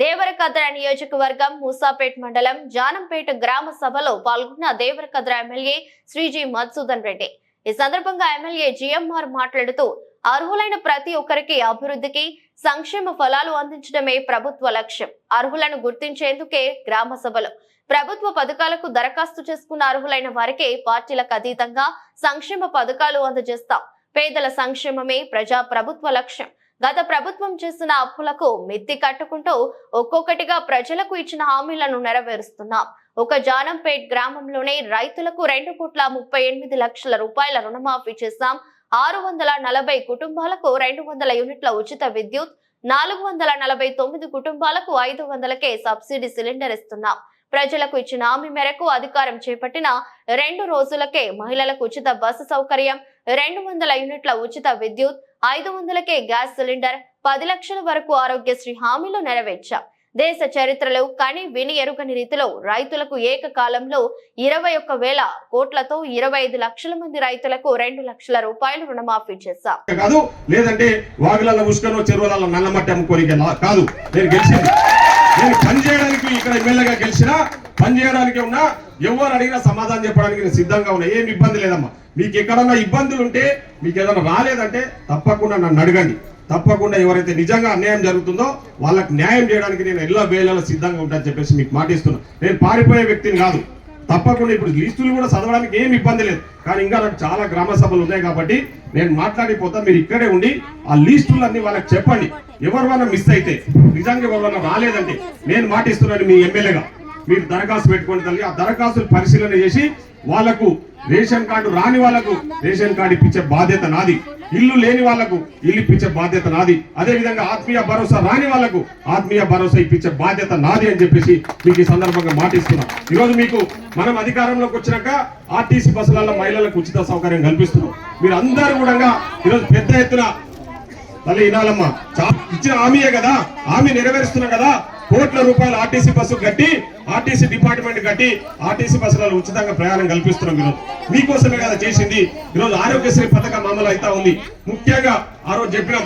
దేవరకద్ర నియోజకవర్గం మూసాపేట్ మండలం జానంపేట గ్రామ సభలో పాల్గొన్న దేవరకద్ర ఎమ్మెల్యే శ్రీజీ మధుసూదన్ రెడ్డి. ఈ సందర్భంగా ఎమ్మెల్యే జిఎంఆర్ మాట్లాడుతూ అర్హులైన ప్రతి ఒక్కరికి అభివృద్ధికి సంక్షేమ ఫలాలు అందించడమే ప్రభుత్వ లక్ష్యం. అర్హులను గుర్తించేందుకే గ్రామ సభలు. ప్రభుత్వ పథకాలకు దరఖాస్తు చేసుకున్న అర్హులైన వారికి పార్టీలకు అతీతంగా సంక్షేమ పథకాలు అందజేస్తాం. పేదల సంక్షేమమే ప్రజా ప్రభుత్వ లక్ష్యం. గత ప్రభుత్వం చేసిన అప్పులకు మిత్తి కట్టుకుంటూ ఒక్కొక్కటిగా ప్రజలకు ఇచ్చిన హామీలను నెరవేరుస్తున్నాం. ఒక జానంపేట్ గ్రామంలోనే రైతులకు రెండు కోట్ల ముప్పై ఎనిమిది లక్షల రూపాయల రుణమాఫీ చేశాం. ఆరు వందల నలభై కుటుంబాలకు రెండు వందల యూనిట్ల ఉచిత విద్యుత్ నాలుగు వందల నలభై తొమ్మిది కుటుంబాలకు ఐదు వందలకే సబ్సిడీ సిలిండర్ ఇస్తున్నాం. ప్రజలకు ఇచ్చిన హామీ మేరకు అధికారం చేపట్టిన రెండు రోజులకే మహిళలకు ఉచిత బస్సు సౌకర్యం రెండు వందల యూనిట్ల ఉచిత విద్యుత్ ఐదు వందలకే గ్యాస్ సిలిండర్ పది లక్షల వరకు ఆరోగ్యశ్రీ హామీలు నెరవేర్చాం. దేశ చరిత్రలో కని విని ఎరుగని రీతిలో రైతులకు ఏకకాలంలో ఇరవై ఒక్క వేల కోట్లతో ఇరవై ఐదు లక్షల మంది రైతులకు రెండు లక్షల రూపాయలు రుణమాఫీ చేశాం. కాదు లేదంటే వాగులలో చెరువులలో నల్లమట్టి కాదు నేను గెలిచింది. నేను ఇక్కడ ఎమ్మెల్యేగా ఉన్నా ఎవరు అడిగినా సమాధానం చెప్పడానికి నేను సిద్ధంగా ఉన్నా. ఏం ఇబ్బంది లేదమ్మా. మీకు ఎక్కడన్నా ఇబ్బందులు ఉంటే మీకు ఏదైనా రాలేదంటే తప్పకుండా నన్ను అడగండి. తప్పకుండా ఎవరైతే నిజంగా అన్యాయం జరుగుతుందో వాళ్ళకి న్యాయం చేయడానికి నేను ఎల్ల వేళలో సిద్ధంగా ఉంటానని చెప్పేసి మీకు మాటిస్తున్నా. నేను పారిపోయే వ్యక్తిని కాదు. తప్పకుండా ఇప్పుడు లిస్టులు కూడా చదవడానికి ఏం ఇబ్బంది లేదు. కానీ ఇంకా నాకు చాలా గ్రామ సభలు ఉన్నాయి కాబట్టి నేను మాట్లాడిపోతా. మీరు ఇక్కడే ఉండి ఆ లిస్టులన్నీ వాళ్ళకి చెప్పండి. ఎవరివైనా మిస్ అయితే నిజంగా ఎవరైనా రాలేదంటే నేను మాటిస్తున్నాను మీ ఎమ్మెల్యేగా. మీరు దరఖాస్తు పెట్టుకోండి తల్లి. ఆ దరఖాస్తులు పరిశీలన చేసి వాళ్ళకు రేషన్ కార్డు రాని వాళ్ళకు రేషన్ కార్డు ఇప్పించే బాధ్యత నాది. ఇల్లు లేని వాళ్ళకు ఇల్లు ఇప్పించే బాధ్యత నాది. అదే విధంగా ఆత్మీయ భరోసా రాని వాళ్ళకు ఆత్మీయ భరోసా ఇప్పించే బాధ్యత నాది అని చెప్పేసి మీకు ఈ సందర్భంగా మాటిస్తున్నాం. ఈరోజు మీకు మనం అధికారంలోకి వచ్చినాక ఆర్టీసీ బస్సులలో మహిళలకు ఉచిత సౌకర్యం కల్పిస్తున్నాం. మీరు అందరూ కూడా ఈరోజు పెద్ద ఎత్తున తల్లి వినాలమ్మా చా- ఇచ్చిన హామీయే కదా. హామీ నెరవేరుస్తున్నాం కదా. కోట్ల రూపాయలు ఆర్టీసీ బస్సు కట్టి ఆర్టీసీ డిపార్ట్మెంట్ కట్టి ఆర్టీసీ బస్సులలో ఉచితంగా ప్రయాణం కల్పిస్తున్నాం ఈరోజు. మీకోసమే కదా చేసింది. ఈరోజు ఆరోగ్యశ్రీ పథకం అమలు అవుతా ఉంది. ముఖ్యంగా ఆ రోజు చెప్పినాం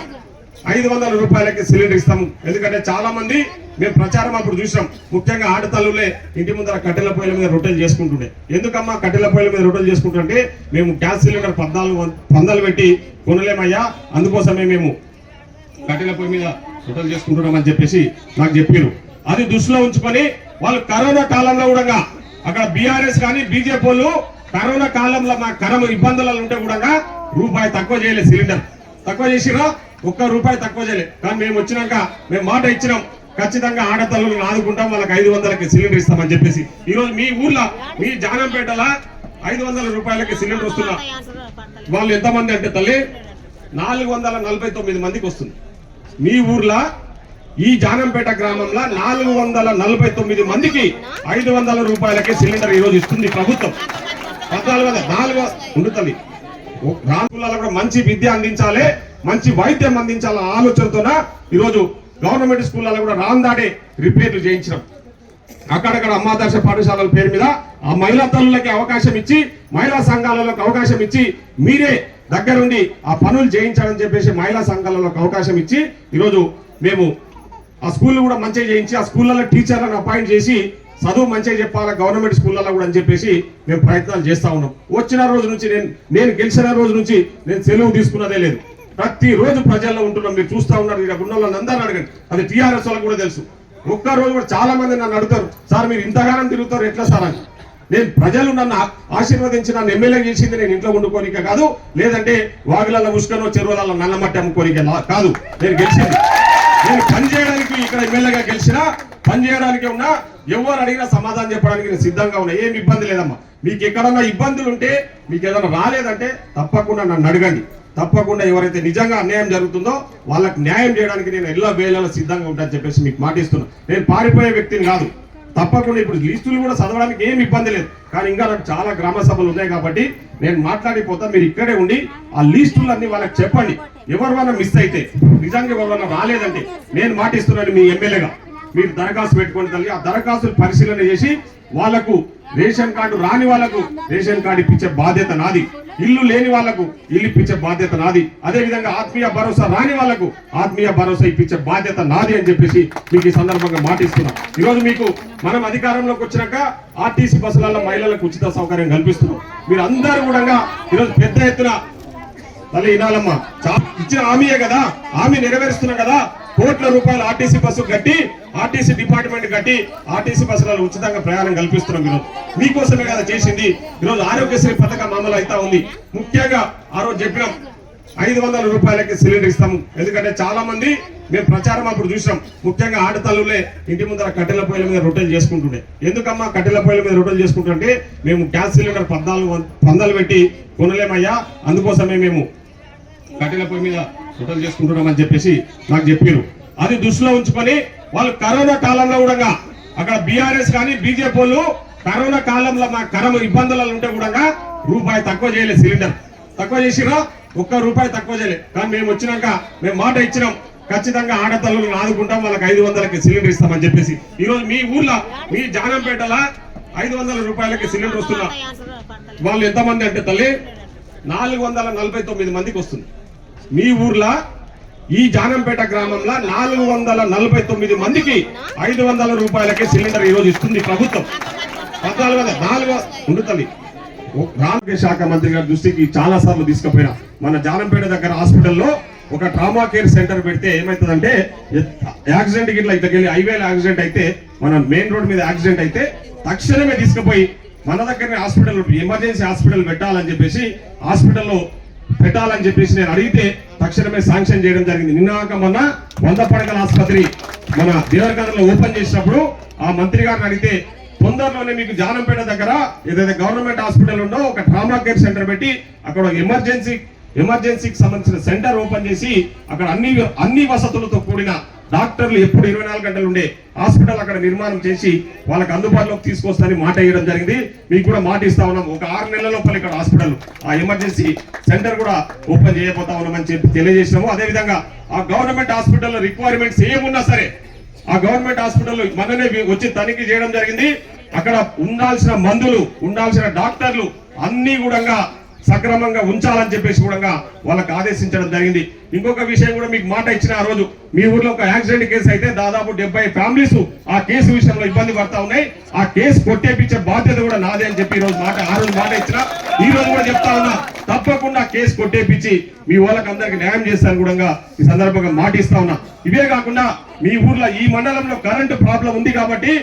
ఐదు వందల రూపాయలకి సిలిండర్ ఇస్తాము. ఎందుకంటే చాలా మంది మేము ప్రచారం అప్పుడు చూసాం ముఖ్యంగా ఆడతల్లులే ఇంటి ముందర కట్టెల పొయ్యిల మీద రొట్టెలు చేసుకుంటుండే. ఎందుకమ్మా కట్టెల పొయ్యిల మీద రొట్టెలు చేసుకుంటుంటే మేము గ్యాస్ సిలిండర్ పద్నాలుగు పందాలు పెట్టి కొనలేమయ్యా? అందుకోసమే మేము కట్టెల పొయ్యి మీద రొట్టెలు చేసుకుంటున్నామని చెప్పేసి నాకు చెప్పారు అది దృష్టిలో ఉంచుకొని వాళ్ళు కరోనా కాలంలో కూడా అక్కడ బీఆర్ఎస్ కానీ బీజేపీ వాళ్ళు కరోనా కాలంలో మా కరమ ఇబ్బందులలో ఉంటే కూడా రూపాయి తక్కువ చేయలేదు సిలిండర్. తక్కువ చేసిరా ఒక్క రూపాయి తక్కువ చేయలేదు కానీ మేము వచ్చినాక మేము మాట ఇచ్చినాం. ఖచ్చితంగా ఆడతల్లులను ఆదుకుంటాం. వాళ్ళకి ఐదు వందలకి సిలిండర్ ఇస్తామని చెప్పేసి. ఈరోజు మీ ఊర్లో మీ జానంపేటల ఐదు వందల రూపాయలకి సిలిండర్ వస్తున్నా. వాళ్ళు ఎంతమంది అంటే తల్లి నాలుగు వందల నలభై తొమ్మిది మందికి వస్తుంది. మీ ఊర్లో ఈ జానంపేట గ్రామంలో నాలుగు వందల నలభై తొమ్మిది మందికి ఐదు వందల రూపాయలకే సిలిండర్ ఈ రోజు ఇస్తుంది ప్రభుత్వం. పద్నాలుగు వందల నాలుగు ఉండుతుంది తల్లి. కూడా మంచి విద్య అందించాలి మంచి వైద్యం అందించాలన్న ఆలోచనతోన ఈరోజు గవర్నమెంట్ స్కూళ్ళలో కూడా రాందాడే రిపేర్లు చేయించడం అక్కడక్కడ అమ్మాదర్శ పాఠశాలల పేరు మీద ఆ మహిళా తల్లులకి అవకాశం ఇచ్చి మహిళా సంఘాలకు అవకాశం ఇచ్చి మీరే దగ్గరుండి ఆ పనులు చేయించాలని చెప్పేసి మహిళా సంఘాలకు అవకాశం ఇచ్చి ఈరోజు మేము ఆ స్కూల్ కూడా మంచిగా చేయించి ఆ స్కూళ్ళలో టీచర్లను అపాయింట్ చేసి చదువు మంచిగా చెప్పాలా గవర్నమెంట్ స్కూళ్ళలో కూడా అని చెప్పేసి మేము ప్రయత్నాలు చేస్తా ఉన్నాం. వచ్చిన రోజు నుంచి నేను నేను గెలిచిన రోజు నుంచి నేను సెలవు తీసుకున్నదే లేదు. ప్రతి రోజు ప్రజల్లో ఉంటున్నాం మీరు చూస్తూ ఉన్నారు ఇక్కడ ఉన్న వాళ్ళని అందరూ అడగండి. అది టీఆర్ఎస్ వాళ్ళకి కూడా తెలుసు. ఒక్క రోజు కూడా చాలా మంది నన్ను అడుగుతారు సార్ మీరు ఇంతగానం తిరుగుతారు ఎట్లా సార్? అని. నేను ప్రజలు నన్ను ఆశీర్వదించి నన్ను ఎమ్మెల్యే చేసింది నేను ఇంట్లో ఉండుకోనిక కాదు. లేదంటే వాగులలో ముసుకనో చెరువులలో నల్లమట్టి అమ్ముకోనిక కాదు. నేను గెలిచింది. నేను పని చేయడానికి ఇక్కడ ఎమ్మెల్యేగా గెలిచినా పని చేయడానికి ఉన్నా ఎవరు అడిగినా సమాధానం చెప్పడానికి నేను సిద్ధంగా ఉన్నా. ఏం ఇబ్బంది లేదమ్మా. మీకు ఎక్కడన్నా ఇబ్బందులు ఉంటే మీకు ఏదైనా రాలేదంటే తప్పకుండా నన్ను అడగండి. తప్పకుండా ఎవరైతే నిజంగా అన్యాయం జరుగుతుందో వాళ్ళకి న్యాయం చేయడానికి నేను ఎల్ల వేళలో సిద్ధంగా ఉంటానని చెప్పేసి మీకు మాటిస్తున్నా. నేను పారిపోయే వ్యక్తిని కాదు. తప్పకుండా ఇప్పుడు లిస్టులు కూడా చదవడానికి ఏం ఇబ్బంది లేదు. కానీ ఇంకా నాకు చాలా గ్రామ సభలు ఉన్నాయి కాబట్టి నేను మాట్లాడిపోతా మీరు ఇక్కడే ఉండి ఆ లిస్టులు అన్ని వాళ్ళకి చెప్పండి. ఎవరివైనా మిస్ అయితే నిజంగా ఎవరైనా రాలేదంటే నేను మాటిస్తున్నాను మీ ఎమ్మెల్యేగా. మీరు దరఖాస్తు పెట్టుకోండి తల్లి. ఆ దరఖాస్తులు పరిశీలన చేసి వాళ్ళకు రేషన్ కార్డు రాని వాళ్ళకు రేషన్ కార్డు ఇప్పించే బాధ్యత నాది. ఇల్లు లేని వాళ్ళకు ఇల్లు ఇప్పించే బాధ్యత నాది. అదే విధంగా ఆత్మీయ భరోసా రాని వాళ్ళకు ఆత్మీయ భరోసా ఇప్పించే బాధ్యత నాది అని చెప్పేసి మీకు ఈ సందర్భంగా మాటిస్తున్నాం. ఈరోజు మీకు మనం అధికారంలోకి వచ్చినాక ఆర్టీసీ బస్సులలో మహిళలకు ఉచిత సౌకర్యం కల్పిస్తున్నాం. మీరు అందరూ కూడా ఈరోజు పెద్ద ఎత్తున తల్లి వినాలమ్మా చా- ఇచ్చిన హామీయే కదా? హామీ నెరవేరుస్తున్నాం కదా? కోట్ల రూపాయలు ఆర్టీసీ బస్సు కట్టి ఆర్టీసీ డిపార్ట్మెంట్ కట్టి ఆర్టీసీ బస్సులలో ఉచితంగా ప్రయాణం కల్పిస్తున్నాం ఈరోజు. మీకోసమే కదా చేసింది. ఈరోజు ఆరోగ్యశ్రీ పథకం అమలు అవుతా ఉంది. ముఖ్యంగా ఆ రోజు చెప్పినాం ఐదు వందల రూపాయలకి సిలిండర్ ఇస్తాము. ఎందుకంటే చాలా మంది మేము ప్రచారం అప్పుడు చూసాం ముఖ్యంగా ఆడతల్లులే ఇంటి ముందర కట్టెల పొయ్యిల మీద రొట్టెలు చేసుకుంటుండే. ఎందుకమ్మా కట్టెల పొయ్యిల మీద రొట్టెలు చేసుకుంటుంటే మేము గ్యాస్ సిలిండర్ పద్నాలుగు పందాలు పెట్టి కొనలేమయ్యా? అందుకోసమే మేము కట్టెల పొయ్యి మీద రొట్టెలు చేసుకుంటున్నామని చెప్పేసి నాకు చెప్పారు అది దృష్టిలో ఉంచుకొని వాళ్ళు కరోనా కాలంలో కూడా అక్కడ బీఆర్ఎస్ కానీ బీజేపీ వాళ్ళు కరోనా కాలంలో మా కరోనా ఇబ్బందులలో ఉంటే కూడా రూపాయి తక్కువ చేయలేదు సిలిండర్. తక్కువ చేసిరా ఒక్క రూపాయి తక్కువ చేయలేదు కానీ మేము వచ్చినాక మేము మాట ఇచ్చినాం. ఖచ్చితంగా ఆడతల్లులను ఆదుకుంటాం వాళ్ళకి ఐదు వందలకి సిలిండర్ ఇస్తామని చెప్పేసి. ఈ రోజు మీ ఊర్లో మీ జానంపేటల ఐదు వందల రూపాయలకి సిలిండర్ వస్తున్నా. వాళ్ళు ఎంతమంది అంటే తల్లి నాలుగు వందల నలభై తొమ్మిది మందికి వస్తుంది. మీ ఊర్లో ఈ జానంపేట గ్రామంలో నాలుగు వందల నలభై తొమ్మిది మందికి ఐదు వందల రూపాయలకే సిలిండర్ ఈ రోజు ఇస్తుంది ప్రభుత్వం. పద్నాలుగు వందల నాలుగు ఉండుతుంది రాజకీయ శాఖ మంత్రి గారి దృష్టికి చాలా సార్లు తీసుకుపోయినా. మన జానంపేట దగ్గర హాస్పిటల్లో ఒక ట్రామా కేర్ సెంటర్ పెడితే ఏమవుతుందంటే యాక్సిడెంట్ ఇట్లా ఇట్లకెళ్ళి హైవేలో యాక్సిడెంట్ అయితే మన మెయిన్ రోడ్ మీద యాక్సిడెంట్ అయితే తక్షణమే తీసుకుపోయి మన దగ్గరనే హాస్పిటల్ ఎమర్జెన్సీ హాస్పిటల్ పెట్టాలని చెప్పేసి హాస్పిటల్లో పెట్టాలని చెప్పేసి నేను అడిగితే తక్షణమే శాంక్షన్ చేయడం జరిగింది. నిన్నాక మొన్న వంద పడకల ఆసుపత్రి మన దేవరకంలో ఓపెన్ చేసినప్పుడు ఆ మంత్రి గారిని అడిగితే తొందరలోనే మీకు జానంపేట దగ్గర ఏదైతే గవర్నమెంట్ హాస్పిటల్ ఉందో ఒక ట్రామా కేర్ సెంటర్ పెట్టి అక్కడ ఎమర్జెన్సీ ఎమర్జెన్సీకి సంబంధించిన సెంటర్ ఓపెన్ చేసి అక్కడ అన్ని అన్ని వసతులతో కూడిన డాక్టర్లు ఎప్పుడు ఇరవై నాలుగు గంటలు ఉండే హాస్పిటల్ అక్కడ నిర్మాణం చేసి వాళ్ళకి అందుబాటులోకి తీసుకొస్తానని మాట ఇవ్వడం జరిగింది. మీకు కూడా మాట ఇస్తా ఉన్నాం. ఒక ఆరు నెలల లోపల ఇక్కడ హాస్పిటల్ ఆ ఎమర్జెన్సీ సెంటర్ కూడా ఓపెన్ చేయబోతా ఉన్నామని చెప్పి తెలియజేసినాము. అదే విధంగా ఆ గవర్నమెంట్ హాస్పిటల్లో రిక్వైర్మెంట్స్ ఏమున్నా సరే ఆ గవర్నమెంట్ హాస్పిటల్లో మననే వచ్చి తనిఖీ చేయడం జరిగింది. అక్కడ ఉండాల్సిన మందులు ఉండాల్సిన డాక్టర్లు అన్ని కూడా సక్రమంగా ఉంచాలని చెప్పేసి కూడా వాళ్ళకి ఆదేశించడం జరిగింది. ఇంకొక విషయం కూడా మీకు మాట ఇచ్చిన ఆ రోజు మీ ఊర్లో ఒక యాక్సిడెంట్ కేసు అయితే దాదాపు డెబ్బై ఫ్యామిలీస్ ఆ కేసు విషయంలో ఇబ్బంది పడతా ఉన్నాయి. ఆ కేసు కొట్టేపించే బాధ్యత కూడా నాదే అని చెప్పి ఈ రోజు మాట ఆ రోజు మాట ఇచ్చిన. ఈ రోజు కూడా చెప్తా ఉన్నా తప్పకుండా కేసు కొట్టేపించి మీ వాళ్ళకి అందరికి న్యాయం చేస్తాను కూడా ఈ సందర్భంగా మాట ఇస్తా ఉన్నా. ఇవే కాకుండా మీ ఊర్లో ఈ మండలంలో కరెంటు ప్రాబ్లం ఉంది కాబట్టి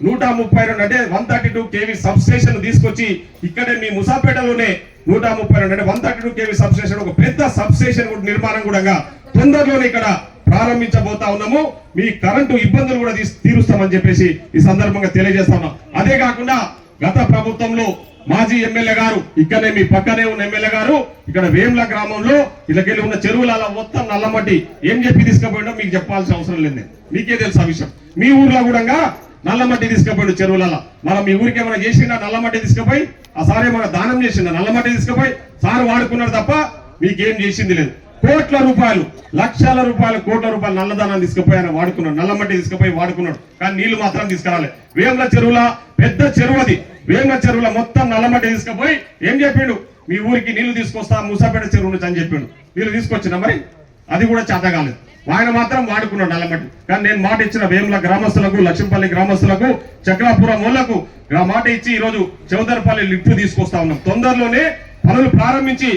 నూట ముప్పై రెండు అంటే one thirty two KV substation తీసుకొచ్చి ఇక్కడే మీ ముసాపేటలోనే నూట ముప్పై రెండు అంటే one thirty two KV substation ఒక పెద్ద సబ్స్టేషన్ నిర్మాణం కూడా తొందరలోనే ఇక్కడ ప్రారంభించబోతా ఉన్నాము. మీ కరెంటు ఇబ్బందులు కూడా తీరుస్తామని చెప్పేసి ఈ సందర్భంగా తెలియజేస్తాము అదే కాకుండా గత ప్రభుత్వంలో మాజీ ఎమ్మెల్యే గారు ఇక్కడనే మీ పక్కనే ఉన్న ఎమ్మెల్యే గారు ఇక్కడ వేముల గ్రామంలో ఇళ్ళకెళ్ళి ఉన్న చెరువుల మొత్తం నల్లమట్టి ఏం చెప్పి తీసుకుపోయినా మీకు చెప్పాల్సిన అవసరం లేదు. మీకే తెలుసు ఆ విషయం. మీ ఊర్లో కూడా నల్లమట్టి తీసుకుపోయాడు చెరువులలో. మనం మీ ఊరికి ఏమైనా చేసిండా నల్లమట్టి తీసుకుపోయి? ఆ సార్ ఏమైనా దానం చేసిండా నల్లమట్టి తీసుకుపోయి? సార్ వాడుకున్నాడు తప్ప మీకేం చేసింది లేదు. కోట్ల రూపాయలు లక్షల రూపాయలు కోట్ల రూపాయలు నల్లదానం తీసుకుపోయి ఆయన వాడుకున్నాడు. నల్లమట్టి తీసుకుపోయి వాడుకున్నాడు. కానీ నీళ్ళు మాత్రం తీసుకురాలే. వేముల చెరువుల పెద్ద చెరువు అది. వేముల చెరువుల మొత్తం నల్లమట్టి తీసుకుపోయి ఏం చెప్పిండు? మీ ఊరికి నీళ్ళు తీసుకొస్తా మూసాపేట చెరువు నుంచి అని చెప్పిండు. నీళ్ళు తీసుకొచ్చినా మరి? అది కూడా చేత కాలేదు ఆయన మాత్రం వాడుకున్నాడు నల్లమట్టి. కానీ నేను మాట ఇచ్చిన వేముల గ్రామస్తులకు లక్ష్మీపల్లి గ్రామస్తులకు చక్రాపురం మూలకు మాట ఇచ్చి ఈ రోజు చౌదరపల్లి లిఫ్ట్ తీసుకొస్తా ఉన్నాం. తొందరలోనే పనులు ప్రారంభించి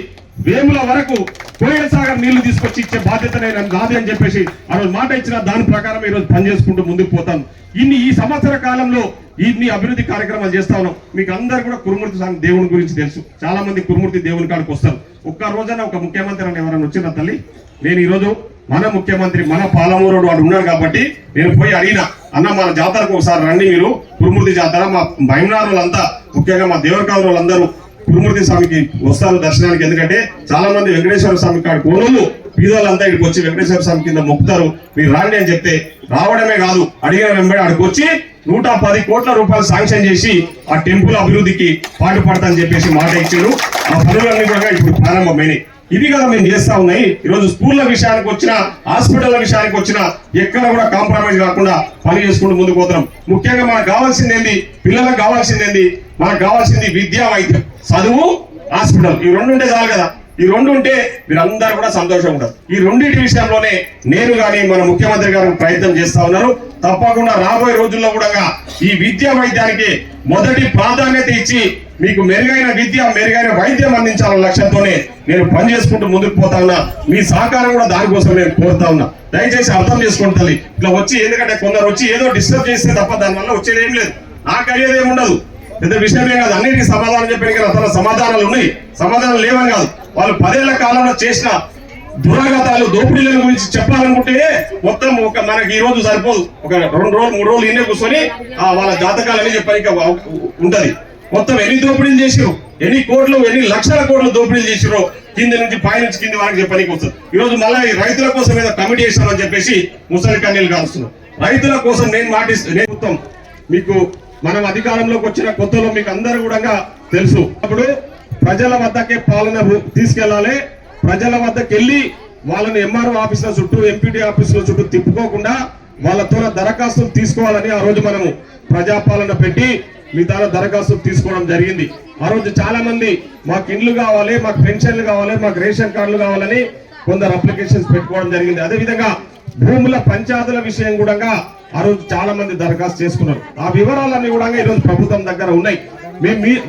వేముల వరకు కోయల సాగర్ నీళ్ళు తీసుకొచ్చి ఇచ్చే బాధ్యత నేను నాది అని చెప్పేసి ఆ రోజు మాట ఇచ్చిన దాని ప్రకారం ఈ రోజు పనిచేసుకుంటూ ముందుకు పోతాం ఇన్ని ఈ సంవత్సర కాలంలో ఇన్ని అభివృద్ధి కార్యక్రమాలు చేస్తా ఉన్నాం. మీకు అందరు కూడా కురుమూర్తి స్వామి దేవుని గురించి తెలుసు. చాలా మంది కురుమూర్తి దేవుని కాడికి వస్తారు. ఒక్క రోజైనా ఒక ముఖ్యమంత్రి అని ఎవరైనా వచ్చిన తల్లి? నేను ఈరోజు మన ముఖ్యమంత్రి మన పాలమూరుడు వాడు ఉన్నాడు కాబట్టి నేను పోయి అడిగిన అన్న మన జాతరకు ఒకసారి రండి మీరు కురుమూర్తి జాతర. మా భయమనారులంతా ముఖ్యంగా మా దేవరకాల వాళ్ళందరూ కురుమూర్తి స్వామికి వస్తారు దర్శనానికి. ఎందుకంటే చాలా మంది వెంకటేశ్వర స్వామి కాడు కోనోళ్ళు పీదోళ్ళంతా ఇక్కడికి వచ్చి వెంకటేశ్వర స్వామి కింద మొక్కుతారు. మీరు రాండి అని చెప్తే రావడమే కాదు అడిగిన వెంబడి అక్కడికి వచ్చి నూట పది కోట్ల రూపాయలు శాంక్షన్ చేసి ఆ టెంపుల్ అభివృద్ధికి పాటుపడతా అని చెప్పేసి మాట ఇచ్చారు. ఆ పనులన్నీ కూడా ఇప్పుడు ప్రారంభమైనాయి. ఇది కదా మేము చేస్తా ఉన్నాయి ఈరోజు స్కూళ్ళ విషయానికి వచ్చిన హాస్పిటల్ విషయానికి వచ్చిన ఎక్కడ కూడా కాంప్రమైజ్ కాకుండా పని చేసుకుంటూ ముందుకు పోతున్నాం. ముఖ్యంగా మనకు కావాల్సింది ఏంది? పిల్లలకు కావాల్సింది ఏంది? మనకు కావాల్సింది విద్యా వైద్యం. చదువు హాస్పిటల్. ఈ రెండు ఉంటే చాలు కదా? ఈ రెండు ఉంటే మీరందరూ కూడా సంతోషంగా ఉంటారు. ఈ రెండింటి విషయంలోనే నేను కానీ మన ముఖ్యమంత్రి గారు ప్రయత్నం చేస్తా ఉన్నారు. తప్పకుండా రాబోయే రోజుల్లో కూడా ఈ విద్యా వైద్యానికి మొదటి ప్రాధాన్యత ఇచ్చి మీకు మెరుగైన విద్య మెరుగైన వైద్యం అందించాలన్న లక్ష్యంతోనే నేను పని చేసుకుంటూ ముందుకు పోతా ఉన్నా. మీ సహకారం కూడా దానికోసం నేను కోరుతా ఉన్నా. దయచేసి అర్థం చేసుకోండి తల్లి. ఇట్లా వచ్చి ఎందుకంటే కొందరు వచ్చి ఏదో డిస్టర్బ్ చేస్తే తప్ప దానివల్ల వచ్చేది ఏం లేదు. నాకు అయ్యేది ఏమి ఉండదు. పెద్ద విషయమే కాదు. అన్నిటికీ సమాధానం చెప్పిన కదా. సమాధానాలు ఉన్నాయి. సమాధానం లేవని కాదు. వాళ్ళు పదేళ్ళ కాలంలో చేసిన దురాగతాలు దోపిడీల గురించి చెప్పాలనుకుంటే మొత్తం ఒక మనకి ఈ రోజు సరిపోదు. ఒక రెండు రోజులు మూడు రోజులు ఇన్నే కూర్చొని వాళ్ళ జాతకాలని చెప్పడానికి ఉంటది. మొత్తం ఎన్ని దోపిడీలు చేసిరు ఎన్ని కోట్లు ఎన్ని లక్షల కోట్లు దోపిడీలు చేసిరో కింద నుంచి పై నుంచి కింది వరకు చెప్పడానికి వస్తుంది. ఈ రోజు మళ్ళీ రైతుల కోసం ఏదో కమిటీ చేస్తామని చెప్పేసి ముసలి కన్నీళ్ళు కాలుస్తున్నాం రైతుల కోసం నేను మాటిస్తూ నేను మొత్తం మీకు మనం అధికారంలోకి వచ్చిన కొత్తలో మీకు అందరూ కూడా తెలుసు. అప్పుడు ప్రజల వద్దకే పాలన తీసుకెళ్ళాలి ప్రజల వద్దకు వెళ్ళి వాళ్ళని ఎంఆర్ఓ ఆఫీసుల చుట్టూ ఎంపీటీ ఆఫీసుల చుట్టూ తిప్పుకోకుండా వాళ్ళతో దరఖాస్తులు తీసుకోవాలని ఆ రోజు మనము ప్రజాపాలన పెట్టి మీ ద్వారా దరఖాస్తులు తీసుకోవడం జరిగింది. ఆ రోజు చాలా మంది మాకు ఇండ్లు కావాలి మాకు పెన్షన్లు కావాలి మాకు రేషన్ కార్డులు కావాలని కొందరు అప్లికేషన్స్ పెట్టుకోవడం జరిగింది. అదే విధంగా భూముల పంచాయతీల విషయం కూడా ఆ రోజు చాలా మంది దరఖాస్తు చేసుకున్నారు. ఆ వివరాలన్నీ కూడా ఈ రోజు ప్రభుత్వం దగ్గర ఉన్నాయి. మేము మీ-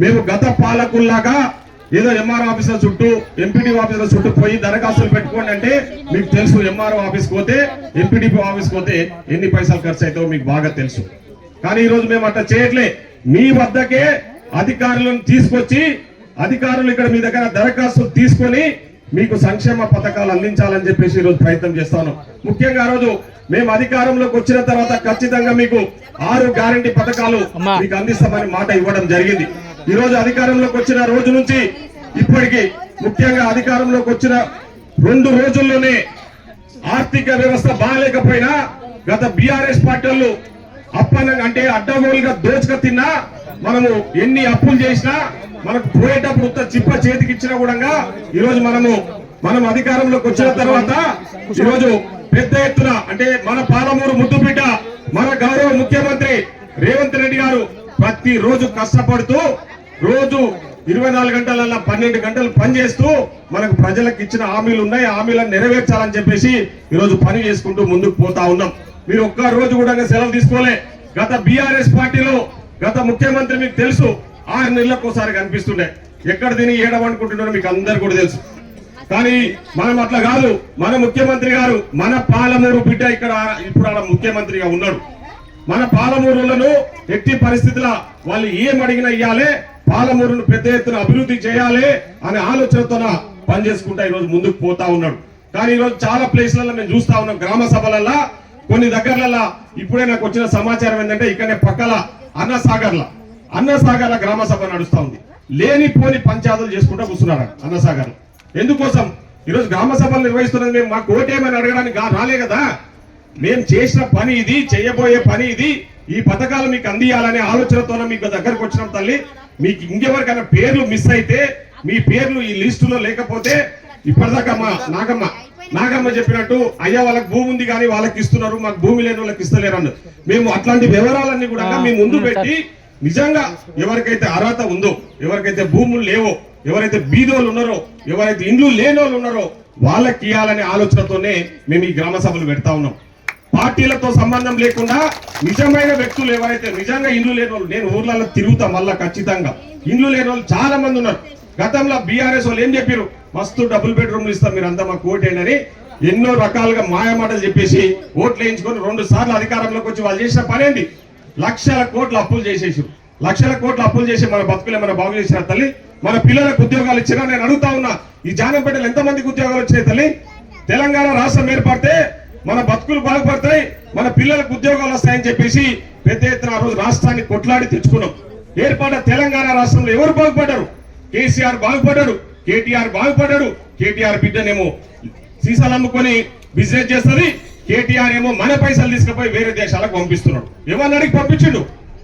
మేము గత పాలకుల్లాగా ఏదో ఎంఆర్ ఆఫీసుల చుట్టూ ఎంపీడీ ఆఫీసుల చుట్టూ పోయి దరఖాస్తులు పెట్టుకోండి అంటే మీకు తెలుసు ఎంఆర్ఓ ఆఫీస్కి పోతే ఎంపీడీపీ ఆఫీస్కి పోతే ఎన్ని పైసలు ఖర్చు అవుతాయో మీకు బాగా తెలుసు. కానీ ఈ రోజు మేము అట్లా చేయట్లే. మీ వద్దకే అధికారులను తీసుకొచ్చి అధికారులు ఇక్కడ మీ దగ్గర దరఖాస్తులు తీసుకొని మీకు సంక్షేమ పథకాలు అందించాలని చెప్పేసి ఈ రోజు ప్రయత్నం చేస్తాను ముఖ్యంగా ఆ రోజు మేము అధికారంలోకి వచ్చిన తర్వాత ఖచ్చితంగా మీకు ఆరు గ్యారంటీ పథకాలు మీకు అందిస్తామని మాట ఇవ్వడం జరిగింది. ఈరోజు అధికారంలోకి వచ్చిన రోజు నుంచి ఇప్పటికి ముఖ్యంగా అధికారంలోకి వచ్చిన రెండు రోజుల్లోనే ఆర్థిక వ్యవస్థ బాగాలేకపోయినా గత బీఆర్ఎస్ పార్టీలు అప్పన అంటే అడ్డగోలుగా దోచుక తిన్నా మనము ఎన్ని అప్పులు చేసినా మనకు పోయేటప్పుడు ఉత్త చిప్ప చేతికి ఇచ్చినా కూడా ఈరోజు మనము మనం అధికారంలోకి వచ్చిన తర్వాత ఈరోజు రోజు పెద్ద ఎత్తున అంటే మన పాలమూరు ముద్దుబిడ్డ మన గౌరవ ముఖ్యమంత్రి రేవంత్ రెడ్డి గారు ప్రతి రోజు కష్టపడుతూ రోజు ఇరవై నాలుగు గంటలల్లా పన్నెండు గంటలు పనిచేస్తూ మనకు ప్రజలకు ఇచ్చిన హామీలు ఉన్నాయి. ఆ హామీలను నెరవేర్చాలని చెప్పేసి ఈ రోజు పని చేసుకుంటూ ముందుకు పోతా ఉన్నాం. మీరు ఒక్క రోజు కూడా సెలవు తీసుకోలే. గత బీఆర్ఎస్ పార్టీలో గత ముఖ్యమంత్రి మీకు తెలుసు. ఆరు నెలలకు ఒకసారి కనిపిస్తుండే. ఎక్కడ తిని ఏడవనుకుంటున్నారో మీకు అందరు కూడా తెలుసు. కానీ మనం అట్లా కాదు. మన ముఖ్యమంత్రి గారు మన పాలమూరు బిడ్డ ఇక్కడ ఇప్పుడు ఆడ ముఖ్యమంత్రిగా ఉన్నాడు. మన పాలమూరులను ఎట్టి పరిస్థితుల వాళ్ళు ఏం అడిగినా ఇయ్యాలే పాలమూరును పెద్ద ఎత్తున అభివృద్ధి చేయాలి అనే ఆలోచనతోన పనిచేసుకుంటా ఈ రోజు ముందుకు పోతా ఉన్నాడు. కానీ ఈరోజు చాలా ప్లేస్లలో మేము చూస్తా ఉన్నాం గ్రామ సభలల్లో కొన్ని దగ్గరలలో ఇప్పుడే నాకు వచ్చిన సమాచారం ఏంటంటే ఇక్కడనే పక్కల అన్నసాగర్ల అన్నసాగర్ల గ్రామ సభ నడుస్తూ ఉంది. లేనిపోని పంచాయతీలు చేసుకుంటూ కూర్చున్నారు అన్నసాగర్ ఎందుకోసం? ఈరోజు గ్రామ సభలు నిర్వహిస్తున్నది మేము మాకు ఓటేమని అడగడానికి రాలే కదా. మేము చేసిన పని ఇది చేయబోయే పని ఇది ఈ పథకాలు మీకు అందియాలనే ఆలోచనతోనే మీకు దగ్గరకు వచ్చినాం తల్లి. మీకు ఇంకెవరికైనా పేర్లు మిస్ అయితే మీ పేర్లు ఈ లిస్టులో లేకపోతే ఇప్పటిదాకా మా నాగమ్మ నాగమ్మ చెప్పినట్టు అయ్యా వాళ్ళకి భూమి ఉంది కానీ వాళ్ళకి ఇస్తున్నారు మాకు భూమి లేని వాళ్ళకి ఇస్తలేరు అన్న మేము అట్లాంటి వివరాలన్నీ కూడా మీ ముందు పెట్టి నిజంగా ఎవరికైతే అర్హత ఉందో ఎవరికైతే భూములు లేవో ఎవరైతే బీదోళ్ళు ఉన్నారో ఎవరైతే ఇండ్లు లేని వాళ్ళు ఉన్నారో వాళ్ళకి ఇవ్వాలనే ఆలోచనతోనే మేము ఈ గ్రామ సభలు పెడతా ఉన్నాం. పార్టీలతో సంబంధం లేకుండా నిజమైన వ్యక్తులు ఎవరైతే నిజంగా ఇండ్లు లేని వాళ్ళు నేను ఊర్లలో తిరుగుతా మళ్ళా ఖచ్చితంగా. ఇండ్లు లేని వాళ్ళు చాలా మంది ఉన్నారు. గతంలో బీఆర్ఎస్ వాళ్ళు ఏం చెప్పారు మస్తు డబుల్ బెడ్రూమ్లు ఇస్తాం మీరు అంతా మాకు ఓటేయండి ఎన్నో రకాలుగా మాయమాటలు చెప్పేసి ఓట్లు వేయించుకొని రెండు సార్లు అధికారంలోకి వచ్చి వాళ్ళు చేసిన పనేంది లక్షల కోట్లు అప్పులు చేసేసి లక్షల కోట్లు అప్పులు చేసి మన బతుకులే మన బాగు చేసిన తల్లి మన పిల్లలకు ఉద్యోగాలు ఇచ్చినా నేను అడుగుతా ఉన్నా. ఈ జానంపేటలో ఎంతమందికి ఉద్యోగాలు వచ్చినాయి తల్లి? తెలంగాణ రాష్ట్రం ఏర్పడితే మన బతుకులు బాగుపడతాయి మన పిల్లలకు ఉద్యోగాలు వస్తాయని చెప్పేసి పెద్ద ఎత్తున ఆ రోజు రాష్ట్రాన్ని కొట్లాడి తెచ్చుకున్నాం. ఏర్పడ్డ తెలంగాణ రాష్ట్రంలో ఎవరు బాగుపడ్డారు? కేసీఆర్ బాగుపడ్డాడు కేటీఆర్ బాగుపడ్డాడు. కేటీఆర్ బిడ్డనేమో సీసాలు అమ్ముకొని బిజినెస్ చేస్తుంది కేటీఆర్ ఏమో మన పైసలు తీసుకుపోయి వేరే దేశాలకు పంపిస్తున్నాడు. ఎవరిని అడిగి పంపించిండు?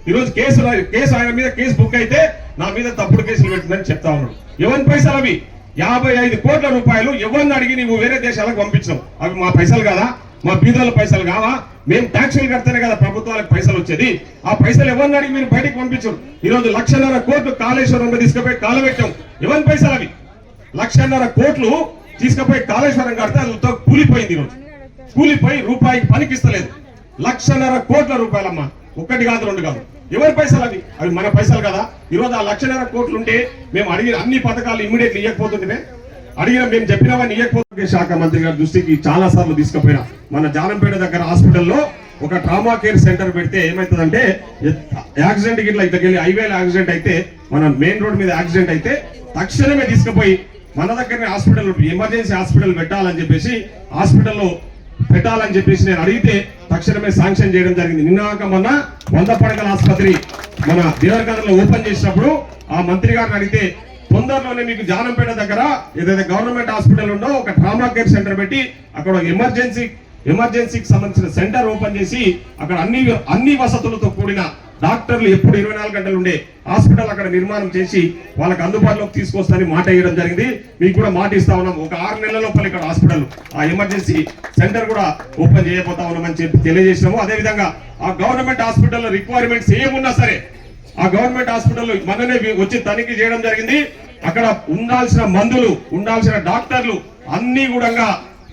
ఈ రోజు కేసు కేసు ఆయన మీద కేసు బుక్ అయితే నా మీద తప్పుడు కేసులు పెట్టిందని చెప్తా ఉన్నాడు. ఎవరి పైసలు అవి? యాభై ఐదు కోట్ల రూపాయలు ఎవరిని అడిగి నువ్వు వేరే దేశాలకు పంపించావు అవి మా పైసలు కదా? మా బీదల పైసలు కావా? మేము ట్యాక్సులు కడితేనే కదా ప్రభుత్వాలకు పైసలు వచ్చేది. ఆ పైసలు ఎవరిని అడిగి మీరు బయటకు పంపించరు? ఈ రోజు లక్షన్నర కోట్లు కాళేశ్వరంలో తీసుకుపోయి కాలబెట్టాం ఎవరి పైసలు అవి? లక్షన్నర కోట్లు తీసుకుపోయి కాళేశ్వరం కడితే అది కూలిపోయింది ఈరోజు. కూలిపోయి రూపాయికి పనికిస్తలేదు లక్షన్నర కోట్ల రూపాయలమ్మా. ఒక్కటి కాదు రెండు కాదు. ఎవరి పైసలు అవి? అవి మన పైసలు కదా. ఈరోజు ఆ లక్షన్నర కోట్లు ఉంటే మేము అడిగిన అన్ని పథకాలు ఇమీడియట్లీ ఇవ్వకపోతుంటే అడిగిన మేము చెప్పినవన్నీ ఇవ్వకపోతే శాఖ మంత్రి గారి దృష్టికి చాలా సార్లు తీసుకుపోయినా. మన జానంపేట దగ్గర హాస్పిటల్లో ఒక ట్రామా కేర్ సెంటర్ పెడితే ఏమవుతుందంటే యాక్సిడెంట్ ఇట్లా ఇట్లకెళ్ళి హైవేలో యాక్సిడెంట్ అయితే మన మెయిన్ రోడ్ మీద యాక్సిడెంట్ అయితే తక్షణమే తీసుకుపోయి మన దగ్గరనే హాస్పిటల్ ఎమర్జెన్సీ హాస్పిటల్ పెట్టాలని చెప్పేసి హాస్పిటల్లో పెట్టాలని చెప్పేసి నేను అడిగితే తక్షణమే శాంక్షన్ చేయడం జరిగింది. నిన్నాక మొన్న వంద పడకల ఆసుపత్రి మన దేవరగంలో ఓపెన్ చేసినప్పుడు ఆ మంత్రి గారిని అడిగితే తొందరలోనే మీకు జానంపేట దగ్గర ఏదైతే గవర్నమెంట్ హాస్పిటల్ ఉందో ఒక ట్రామా కేర్ సెంటర్ పెట్టి అక్కడ ఎమర్జెన్సీ ఎమర్జెన్సీకి సంబంధించిన సెంటర్ ఓపెన్ చేసి అక్కడ అన్ని అన్ని వసతులతో కూడిన డాక్టర్లు ఎప్పుడు ఇరవై నాలుగు గంటలు ఉండే హాస్పిటల్ అక్కడ నిర్మాణం చేసి వాళ్ళకి అందుబాటులోకి తీసుకొస్తానని మాట ఇవ్వడం జరిగింది. మీకు కూడా మాట ఇస్తా ఉన్నాం. ఒక ఆరు నెలల లోపల ఇక్కడ హాస్పిటల్ ఆ ఎమర్జెన్సీ సెంటర్ కూడా ఓపెన్ చేయబోతా ఉన్నామని చెప్పి తెలియజేసినాము. అదే విధంగా ఆ గవర్నమెంట్ హాస్పిటల్లో రిక్వైర్మెంట్స్ ఏమున్నా సరే ఆ గవర్నమెంట్ హాస్పిటల్లో మననే వచ్చి తనిఖీ చేయడం జరిగింది. అక్కడ ఉండాల్సిన మందులు ఉండాల్సిన డాక్టర్లు అన్నీ కూడా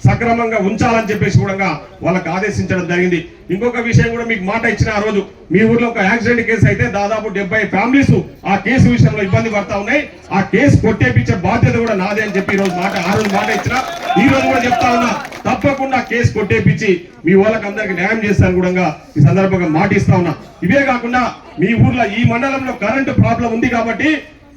సక్రమంగా ఉంచాలని చెప్పేసి కూడా వాళ్ళకి ఆదేశించడం జరిగింది. ఇంకొక విషయం కూడా మీకు మాట ఇచ్చిన ఆ రోజు మీ ఊర్లో ఒక యాక్సిడెంట్ కేసు అయితే దాదాపు డెబ్బై ఫ్యామిలీస్ ఆ కేసు విషయంలో ఇబ్బంది పడతా ఉన్నాయి. ఆ కేసు కొట్టేపించే బాధ్యత కూడా నాదే అని చెప్పి ఈ రోజు మాట ఆ రోజు మాట ఇచ్చిన. ఈ రోజు కూడా చెప్తా ఉన్నా తప్పకుండా కేసు కొట్టేపించి మీ వాళ్ళకి అందరికి న్యాయం చేస్తాను కూడా ఈ సందర్భంగా మాట ఇస్తా ఉన్నా. ఇవే కాకుండా మీ ఊర్లో ఈ మండలంలో కరెంటు ప్రాబ్లం ఉంది కాబట్టి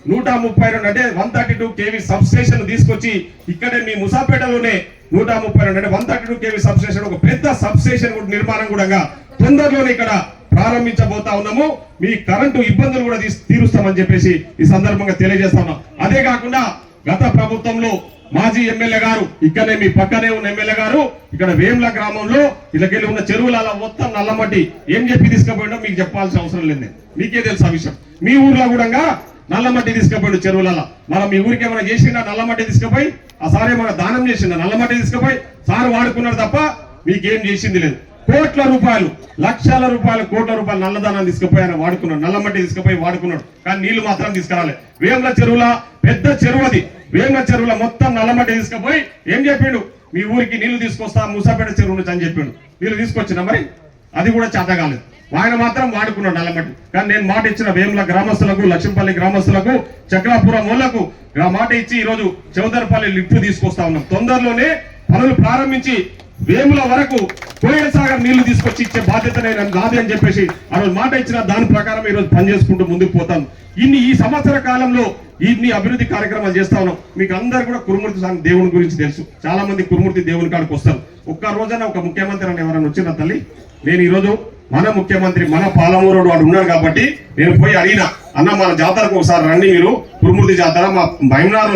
నూట ముప్పై రెండు అంటే one thirty two KV substation తీసుకొచ్చి ఇక్కడే మీ ముసాపేటలోనే నూట ముప్పై రెండు అంటే one thirty two KV substation ఒక పెద్ద సబ్స్టేషన్ నిర్మాణం కూడా తొందరలోనే ఇక్కడ ప్రారంభించబోతా ఉన్నాము. మీ కరెంటు ఇబ్బందులు కూడా తీసి తీరుస్తామని చెప్పేసి ఈ సందర్భంగా తెలియజేస్తా ఉన్నాం. అదే కాకుండా గత ప్రభుత్వంలో మాజీ ఎమ్మెల్యే గారు ఇక్కడనే మీ పక్కనే ఉన్న ఎమ్మెల్యే గారు ఇక్కడ వేముల గ్రామంలో ఇళ్ళకెళ్ళి ఉన్న చెరువుల మొత్తం నల్లమట్టి ఏం చెప్పి తీసుకుపోయిండో మీకు చెప్పాల్సిన అవసరం లేదు మీకే తెలుసు ఆ విషయం. మీ ఊర్లో కూడా నల్లమట్టి తీసుకుపోయిండు చెరువులలో మనం మీ ఊరికి ఏమైనా చేసిండా నల్లమట్టి తీసుకుపోయి? ఆ సార్ ఏమైనా దానం చేసిండా నల్లమట్టి తీసుకుపోయి? సార్ వాడుకున్నాడు తప్ప మీకేం చేసింది లేదు. కోట్ల రూపాయలు లక్షల రూపాయలు కోట్ల రూపాయలు నల్లదానాన్ని తీసుకుపోయి ఆయన వాడుకున్నాడు. నల్లమట్టి తీసుకుపోయి వాడుకున్నాడు. కానీ నీళ్ళు మాత్రం తీసుకురాలే. వేమల చెరువుల పెద్ద చెరువు అది చెరువుల మొత్తం నల్లమట్టి తీసుకుపోయి ఏం చెప్పిండు? మీ ఊరికి నీళ్ళు తీసుకొస్తా ముసాపేట చెరువు నుంచి అని చెప్పిండు. నీళ్ళు తీసుకొచ్చినా మరి? అది కూడా చేత కాలేదు. ఆయన మాత్రం వాడుకున్నాడు నల్లమట్టి. కానీ నేను మాట ఇచ్చిన వేముల గ్రామస్తులకు లక్ష్మీపల్లి గ్రామస్తులకు చక్రాపురం ఊళ్ళకు మాట ఇచ్చి ఈ రోజు చౌదరపల్లి లిఫ్ట్ తీసుకొస్తా ఉన్నాం. తొందరలోనే పనులు ప్రారంభించి వేముల వరకు కోయల సాగర్ నీళ్ళు తీసుకొచ్చి ఇచ్చే బాధ్యత నేను నాది అని చెప్పేసి ఆ రోజు మాట ఇచ్చిన దాని ప్రకారం ఈరోజు పనిచేసుకుంటూ ముందుకు పోతాం. ఇన్ని ఈ సంవత్సర కాలంలో ఇన్ని అభివృద్ధి కార్యక్రమాలు చేస్తా ఉన్నాం. మీకు అందరు కూడా కురుమూర్తి స్వామి దేవుని గురించి తెలుసు. చాలా మంది కురుమూర్తి దేవుని కాడికి వస్తారు. ఒక్క రోజున ఒక ముఖ్యమంత్రి అని ఎవరైనా వచ్చిన తల్లి? నేను ఈరోజు మన ముఖ్యమంత్రి మన పాలమూరుడు వాడు ఉన్నాడు కాబట్టి నేను పోయి అడిగిన అన్న మన జాతరకు ఒకసారి రండి మీరు. కురుమూర్తి జాతర మా భయమనారు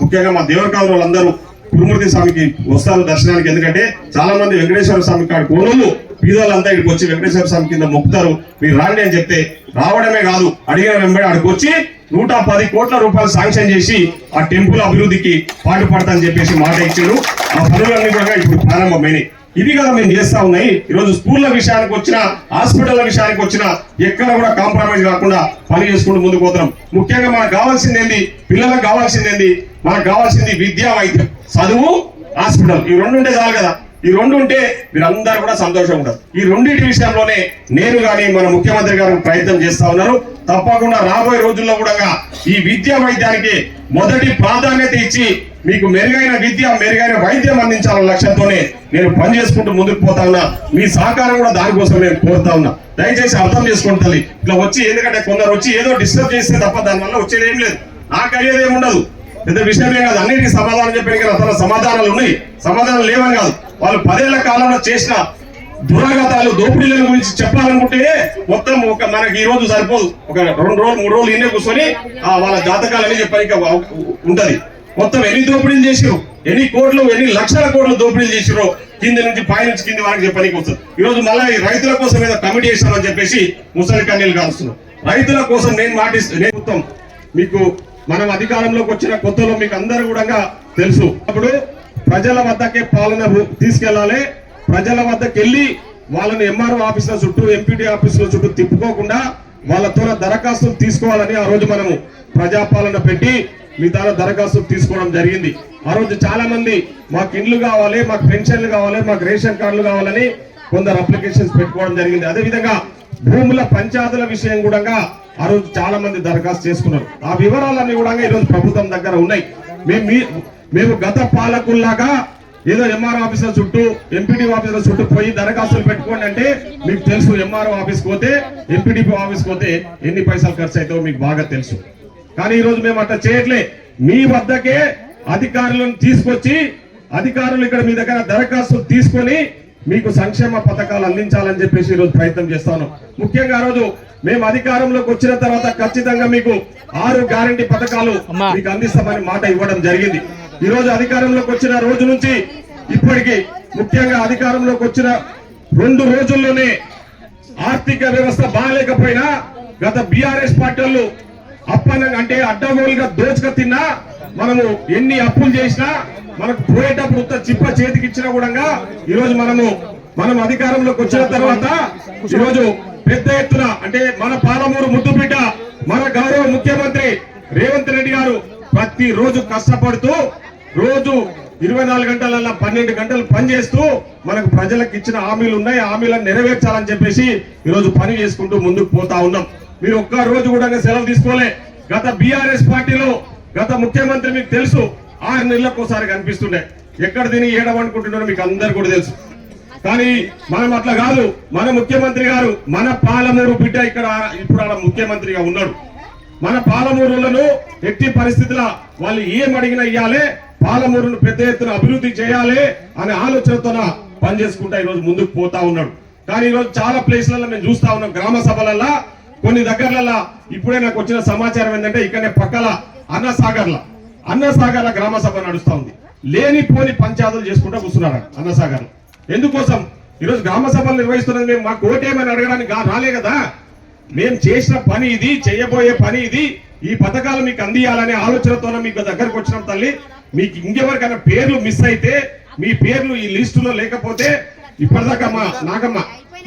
ముఖ్యంగా మా దేవరకాలు వాళ్ళందరూ కురుమూర్తి స్వామికి వస్తారు దర్శనానికి. ఎందుకంటే చాలా మంది వెంకటేశ్వర స్వామి కాడ కోనోళ్ళు పీదోళ్ళంతా ఇక్కడికి వచ్చి వెంకటేశ్వర స్వామి కింద మొక్కుతారు. మీరు రాండి అని చెప్తే రావడమే కాదు అడిగిన వెంబడి అక్కడికి వచ్చి నూట పది కోట్ల రూపాయలు శాంక్షన్ చేసి ఆ టెంపుల్ అభివృద్ధికి పాటుపడతానని చెప్పేసి మాట ఇచ్చారు. ఆ పనులన్నీ కూడా ఇప్పుడు ప్రారంభమైనవి ఇవి కదా మేము చేస్తా ఉన్నాయి. ఈరోజు స్కూళ్ళ విషయానికి వచ్చిన హాస్పిటల్ విషయానికి వచ్చిన ఎక్కడ కూడా కాంప్రమైజ్ కాకుండా పని చేసుకుంటూ ముందుకు పోతున్నాం. ముఖ్యంగా మనకు కావాల్సింది ఏంది? పిల్లలకు కావాల్సింది ఏంది? మనకు కావాల్సింది విద్యా వైద్యం. చదువు హాస్పిటల్. ఈ రెండు ఉంటే చాలు కదా. ఈ రెండు ఉంటే మీరందరూ కూడా సంతోషం ఉంటారు. ఈ రెండింటి విషయంలోనే నేను కానీ మన ముఖ్యమంత్రి గారు ప్రయత్నం చేస్తా ఉన్నారు. తప్పకుండా రాబోయే రోజుల్లో కూడా ఈ విద్యా వైద్యానికి మొదటి ప్రాధాన్యత ఇచ్చి మీకు మెరుగైన విద్య మెరుగైన వైద్యం అందించాలన్న లక్ష్యంతోనే నేను పని చేసుకుంటూ ముందుకు పోతా ఉన్నా. మీ సహకారం కూడా దానికోసం నేను కోరుతా ఉన్నా. దయచేసి అర్థం చేసుకోండి తల్లి. ఇట్లా వచ్చి ఎందుకంటే కొందరు వచ్చి ఏదో డిస్టర్బ్ చేస్తే తప్ప దానివల్ల వచ్చేది ఏం లేదు. నాకు అయ్యేది ఏమి ఉండదు. పెద్ద విషయమే కాదు. అన్నిటికీ సమాధానం చెప్పిన కదా సమాధానాలు ఉన్నాయి. సమాధానం లేవని కాదు. వాళ్ళు పదేళ్ళ కాలంలో చేసిన దురాగతాలు దోపిడీల గురించి చెప్పాలనుకుంటే మొత్తం ఒక మనకి ఈ రోజు సరిపోదు. ఒక రెండు రోజులు మూడు రోజులు ఇన్నే కూర్చొని ఆ వాళ్ళ జాతకాలని చెప్పడానికి ఉంటది. మొత్తం ఎన్ని దోపిడీలు చేసిరు ఎన్ని కోట్లు ఎన్ని లక్షల కోట్లు దోపిడీలు చేసిరో కింద నుంచి పై నుంచి కింది వరకు చెప్పడానికి వస్తుంది. ఈ రోజు మళ్ళీ ఈ రైతుల కోసం ఏదో కమిటీ అని చెప్పేసి ముసలి కన్నీళ్ళు కాలుస్తున్నారు రైతుల కోసం నేను మాటిస్తూ నేను మొత్తం మీకు మనం అధికారంలోకి వచ్చిన కొత్తలో మీకు అందరూ కూడా తెలుసు. అప్పుడు ప్రజల వద్దకే పాలన తీసుకెళ్ళాలి ప్రజల వద్దకు వెళ్ళి వాళ్ళని ఎంఆర్ఓ ఆఫీసుల చుట్టూ ఎంపీటీ ఆఫీసుల చుట్టూ తిప్పుకోకుండా వాళ్ళతో దరఖాస్తులు తీసుకోవాలని ఆ రోజు మనము ప్రజాపాలన పెట్టి మీ ద్వారా దరఖాస్తులు తీసుకోవడం జరిగింది. ఆ రోజు చాలా మంది మాకు ఇండ్లు కావాలి మాకు పెన్షన్లు కావాలి మాకు రేషన్ కార్డులు కావాలని కొందరు అప్లికేషన్స్ పెట్టుకోవడం జరిగింది. అదే విధంగా భూముల పంచాయతీల విషయం కూడా ఆ రోజు చాలా మంది దరఖాస్తు చేసుకున్నారు. ఆ వివరాలన్నీ కూడా ఈ రోజు ప్రభుత్వం దగ్గర ఉన్నాయి. మేము మీ- మేము గత పాలకుల్లాగా ఏదో ఎంఆర్ఓ ఆఫీసర్ చుట్టూ ఎంపీడీ ఆఫీసర్ చుట్టూ పోయి దరఖాస్తులు పెట్టుకోండి అంటే మీకు తెలుసు ఎంఆర్ఓ ఆఫీస్ పోతే ఎంపీడీపీ ఆఫీస్ పోతే ఎన్ని పైసలు ఖర్చు అవుతాయో మీకు బాగా తెలుసు. కానీ ఈ రోజు మేము అట్లా చేయట్లే. మీ వద్దకే అధికారులను తీసుకొచ్చి అధికారులు ఇక్కడ మీ దగ్గర దరఖాస్తులు తీసుకొని మీకు సంక్షేమ పథకాలు అందించాలని చెప్పేసి ఈ రోజు ప్రయత్నం చేస్తాను. ముఖ్యంగా ఆ రోజు మేము అధికారంలోకి వచ్చిన తర్వాత ఖచ్చితంగా మీకు ఆరు గ్యారంటీ పథకాలు మీకు అందిస్తామని మాట ఇవ్వడం జరిగింది. ఈ రోజు అధికారంలోకి వచ్చిన రోజు నుంచి ఇప్పటికి ముఖ్యంగా అధికారంలోకి వచ్చిన రెండు రోజుల్లోనే ఆర్థిక వ్యవస్థ బాగాలేకపోయినా గత బీఆర్ఎస్ పార్టీ వాళ్ళు అప్పనంగా అంటే అడ్డగోలుగా దోచుక తిన్నా మనము ఎన్ని అప్పులు చేసినా మనకు పోయేటప్పుడు ఉత్త చిప్ప చేతికి ఇచ్చినా కూడా ఈరోజు మనము మనం అధికారంలోకి వచ్చిన తర్వాత ఈరోజు రోజు పెద్ద ఎత్తున అంటే మన పాలమూరు ముద్దుబిడ్డ మన గౌరవ ముఖ్యమంత్రి రేవంత్ రెడ్డి గారు ప్రతి రోజు కష్టపడుతూ రోజు ఇరవై నాలుగు గంటలల్లా పన్నెండు గంటలు పనిచేస్తూ మనకు ప్రజలకు ఇచ్చిన హామీలు ఉన్నాయి. ఆ హామీలను నెరవేర్చాలని చెప్పేసి ఈరోజు పని చేసుకుంటూ ముందుకు పోతా ఉన్నాం. మీరు ఒక్క రోజు కూడా సెలవు తీసుకోలే. గత బీఆర్ఎస్ పార్టీలో గత ముఖ్యమంత్రి మీకు తెలుసు ఆరు నెలలకు ఒకసారి కనిపిస్తుండే. ఎక్కడ తిని ఏడవనుకుంటున్నారో మీకు అందరు కూడా తెలుసు. కానీ మనం అట్లా కాదు. మన ముఖ్యమంత్రి గారు మన పాలమూరు బిడ్డ ఇక్కడ ఇప్పుడు ఆడ ముఖ్యమంత్రిగా ఉన్నాడు. మన పాలమూరులను ఎట్టి పరిస్థితుల వాళ్ళు ఏం అడిగినా ఇయ్యాలి పాలమూరును పెద్ద ఎత్తున అభివృద్ధి చేయాలి అనే ఆలోచనతో పనిచేసుకుంటా ఈరోజు ముందుకు పోతా ఉన్నాడు. కానీ ఈరోజు చాలా ప్లేస్లలో మేము చూస్తా ఉన్నాం. గ్రామ సభలల్లో కొన్ని దగ్గరలలో ఇప్పుడే నాకు వచ్చిన సమాచారం ఏంటంటే ఇక్కడనే పక్కల అన్నసాగర్ల. అన్నసాగర్ల గ్రామ సభ నడుస్తా ఉంది. లేనిపోని పంచాయతీలు చేసుకుంటూ కూర్చున్నారు అన్నసాగర్లో ఎందుకోసం? ఈరోజు గ్రామ సభలు నిర్వహిస్తున్నది మేము మాకు ఓటేమని అడగడానికి రాలే కదా? మేము చేసిన పని ఇది చేయబోయే పని ఇది ఈ పథకాలు మీకు అందియాలనే ఆలోచనతోనే మీకు దగ్గరకు వచ్చిన తల్లి. మీకు ఇంకెవరికైనా పేర్లు మిస్ అయితే మీ పేర్లు ఈ లిస్టులో లేకపోతే ఇప్పటిదాకా మా నాగమ్మ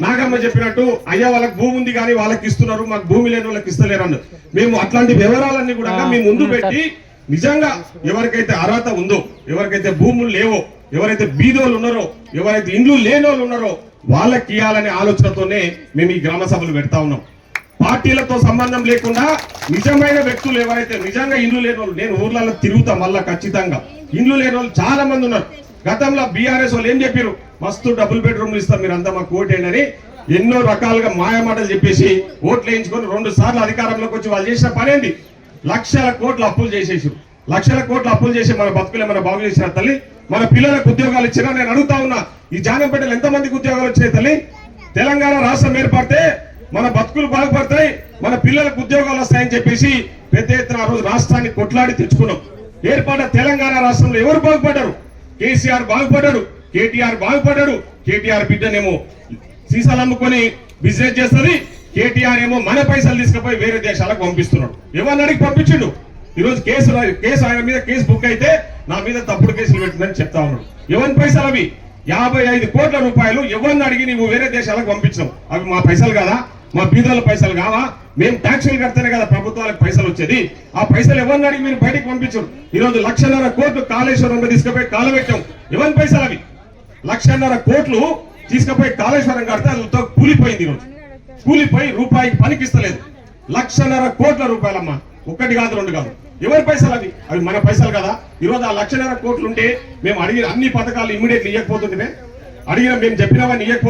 నాగమ్మ చెప్పినట్టు అయ్యా వాళ్ళకి భూమి ఉంది కానీ వాళ్ళకి ఇస్తున్నారు మాకు భూమి లేని వాళ్ళకి ఇస్తలేరు అన్న మేము అట్లాంటి వివరాలన్నీ కూడా మీ ముందు పెట్టి నిజంగా ఎవరికైతే అర్హత ఉందో ఎవరికైతే భూములు లేవో ఎవరైతే బీదోళ్ళు ఉన్నారో ఎవరైతే ఇండ్లు లేని వాళ్ళు ఉన్నారో వాళ్ళకి ఇవ్వాలనే ఆలోచనతోనే మేము ఈ గ్రామ సభలు పెడతా ఉన్నాం. పార్టీలతో సంబంధం లేకుండా నిజమైన వ్యక్తులు ఎవరైతే నిజంగా ఇండ్లు లేని వాళ్ళు నేను ఊర్లలో తిరుగుతా మళ్ళా ఖచ్చితంగా. ఇండ్లు లేని వాళ్ళు చాలా మంది ఉన్నారు. గతంలో బీఆర్ఎస్ వాళ్ళు ఏం చెప్పారు మస్తు డబుల్ బెడ్రూమ్లు ఇస్తాం మీరు అంతా మాకు ఓటేయండి అని ఎన్నో రకాలుగా మాయమాటలు చెప్పేసి ఓట్లు వేయించుకొని రెండు సార్లు అధికారంలోకి వచ్చి వాళ్ళు చేసిన పనేంది. లక్షల కోట్లు అప్పులు చేసేసి లక్షల కోట్లు అప్పులు చేసి మన బతుకులు మన బాగు చేసిన తల్లి మన పిల్లలకు ఉద్యోగాలు ఇచ్చినా నేను అడుగుతా ఉన్నా ఈ జానంపేటలో ఎంతమందికి ఉద్యోగాలు వచ్చినాయి తల్లి? తెలంగాణ రాష్ట్రం ఏర్పడితే మన బతుకులు బాగుపడతాయి మన పిల్లలకు ఉద్యోగాలు వస్తాయని చెప్పేసి పెద్ద ఎత్తున ఆ రోజు రాష్ట్రాన్ని కొట్లాడి తెచ్చుకున్నాం. ఏర్పడ్డ తెలంగాణ రాష్ట్రంలో ఎవరు బాగుపడ్డారు? కేసీఆర్ బాగుపడ్డాడు కేటీఆర్ బాగుపడ్డాడు కేటీఆర్ బిడ్డనేమో సీసాలు అమ్ముకొని బిజినెస్ చేస్తుంది కేటీఆర్ ఏమో మన పైసలు తీసుకుపోయి వేరే దేశాలకు పంపిస్తున్నాడు. ఎవరిని అడిగి పంపించిండు? ఈరోజు కేసు కేసు ఆయన మీద కేసు బుక్ అయితే నా మీద తప్పుడు కేసులు పెట్టిందని చెప్తా ఉన్నాడు. ఎవరి పైసలు అవి? యాభై ఐదు కోట్ల రూపాయలు ఎవరిని అడిగి నువ్వు వేరే దేశాలకు పంపించావు? అవి మా పైసలు కాదా? మా బీదల పైసలు కావా? మేము ట్యాక్సులు కడితేనే కదా ప్రభుత్వాలకు పైసలు వచ్చేది. ఆ పైసలు ఎవరిని అడిగి మీరు బయటకు పంపించారు? ఈ రోజు లక్షన్నర కోట్లు కాళేశ్వరంలో తీసుకుపోయి కాలబెట్టాం ఎవరి పైసలు అవి? లక్షన్నర కోట్లు తీసుకుపోయి కాళేశ్వరం కడితే అది ఉత్త కూలిపోయింది ఈరోజు. కూలిపై రూపాయికి పనికిస్తలేదు. లక్షన్నర కోట్ల రూపాయలమ్మా. ఒక్కటి కాదు రెండు కాదు. ఎవరి పైసలు అవి? అవి మన పైసలు కదా. ఈరోజు ఆ లక్షన్నర కోట్లు ఉంటే మేము అడిగిన అన్ని పథకాలు ఇమ్మీడియట్లీ ఇవ్వకపోతుంటే అడిగిన మేము చెప్పినవన్నీ ఇవ్వకపోతే